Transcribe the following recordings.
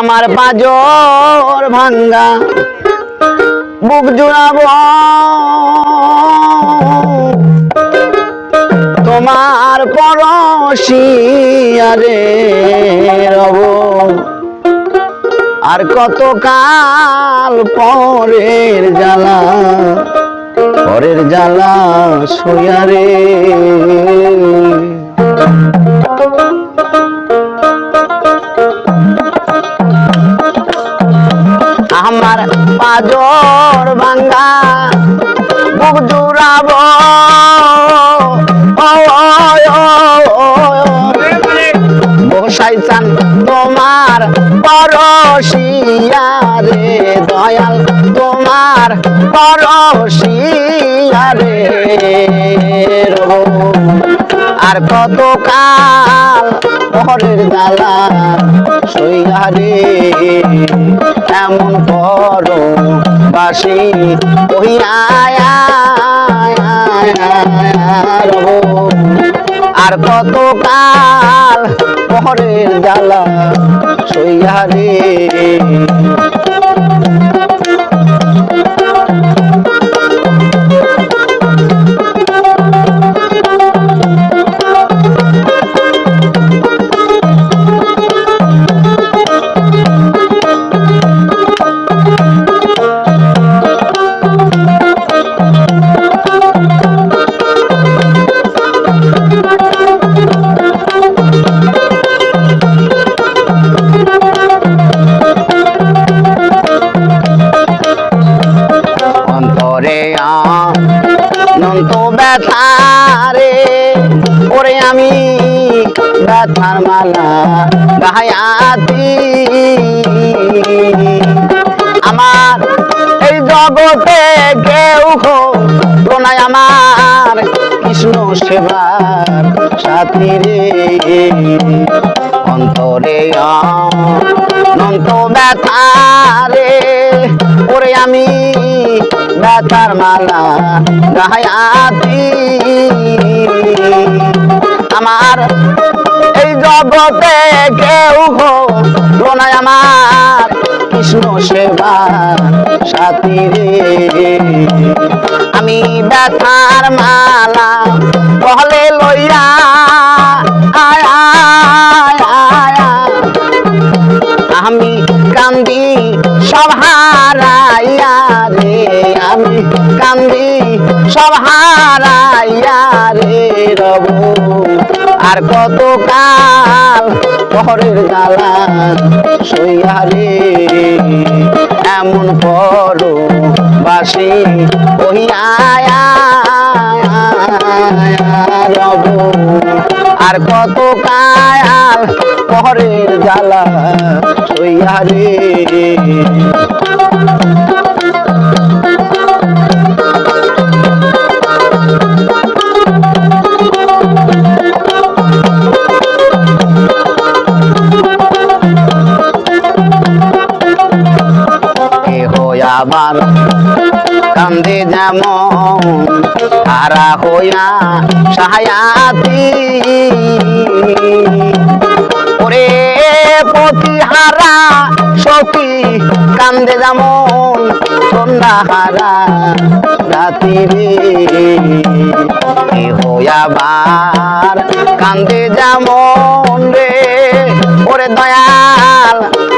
আমার পাজর ভাঙ্গা। বুক জুড়াব তোমার পরশিয়ারে রব। আর কত কাল পরের জ্বালা পরের জ্বালা সইয়ারে আমার পাজর ভাঙ্গা বুক জুড়াব। বসাই তোমার পরশিয়ারে, দয়াল, তোমার পরশিয়ারে। আর কত কাল পরের জ্বালা সইয়ারে এমন করো বাসি ওই আর কত কাল পরের জ্বালা সইয়ারে অন্তরে ব্যথারে, ওরে আমি ব্যথার মালা গাহায়াতি আমার এই জগতে কেউ হলো না আমার, কৃষ্ণ সেবার সাথী রে। অন্তরে অনন্ত ব্যথারে, ওরে আমি ব্যথার মালা গাহায়াতি আমার এই জগতে কেউ হলো না আমার। কৃষ্ণ সেবা সাথী আমি ব্যথার মালা বহলে লইয়া। আমি কান্দি রে আমি কান্দি, সব হারাইয়া রে রব। আর কত কাল পরের জ্বালা সইয়া রে। এমন পর বাসি ওহিয়া রব। আর কত কাল পরের জ্বালা সইয়া রে। আবার কান্দে যেমন হারা হইয়া সাহায়াতি। ওরে পতিহারা সতী কান্দে যেমন সন্ধ্যা হারা রাতি রে। কেহ আবার কান্দে যেমন রে, ওরে দয়াল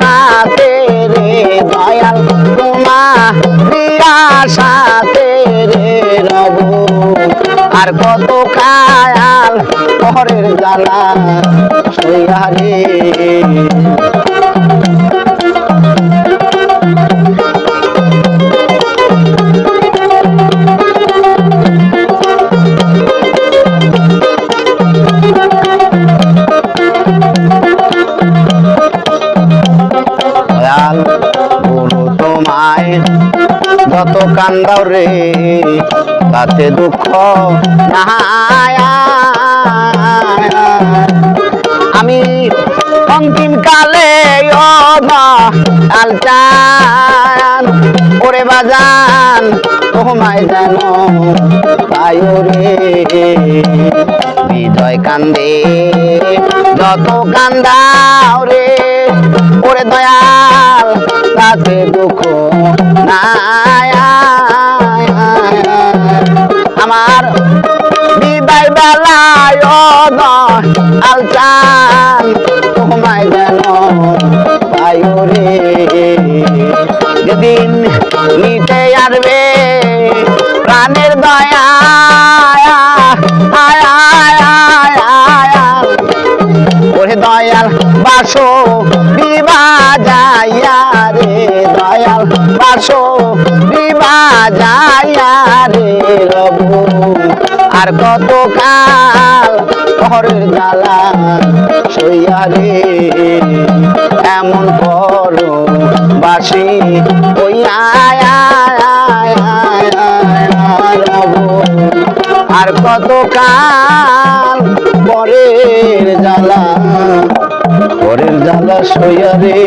সাথে রে দয়াল তোমার সাথে রে রব। আর কত কায়াল পরের জ্বালা সইয়া রে। কান্দাও রে, তাতে দুঃখ আমি অন্তিম কালে আলচান ওরে বাজান, তোমায় যেন পায়ু রে। বিজয় কান্দে, যত কান্দাও রে, ওরে দয়াল, তাতে দুঃখ বেলায় আলচান তোমায় যেন পায়ু রে যেদিন নিতে আসবে প্রাণের দয়া ওরে দয়াল বাসো বিবা যাইয়া রে, দয়াল বাসো বিবা রবু আর কত কাল ঘরের জ্বালা সইয়া রে। এমন করো বাসি ওই আর কত কাল পরের জ্বালা পরের জ্বালা সইয়া রে।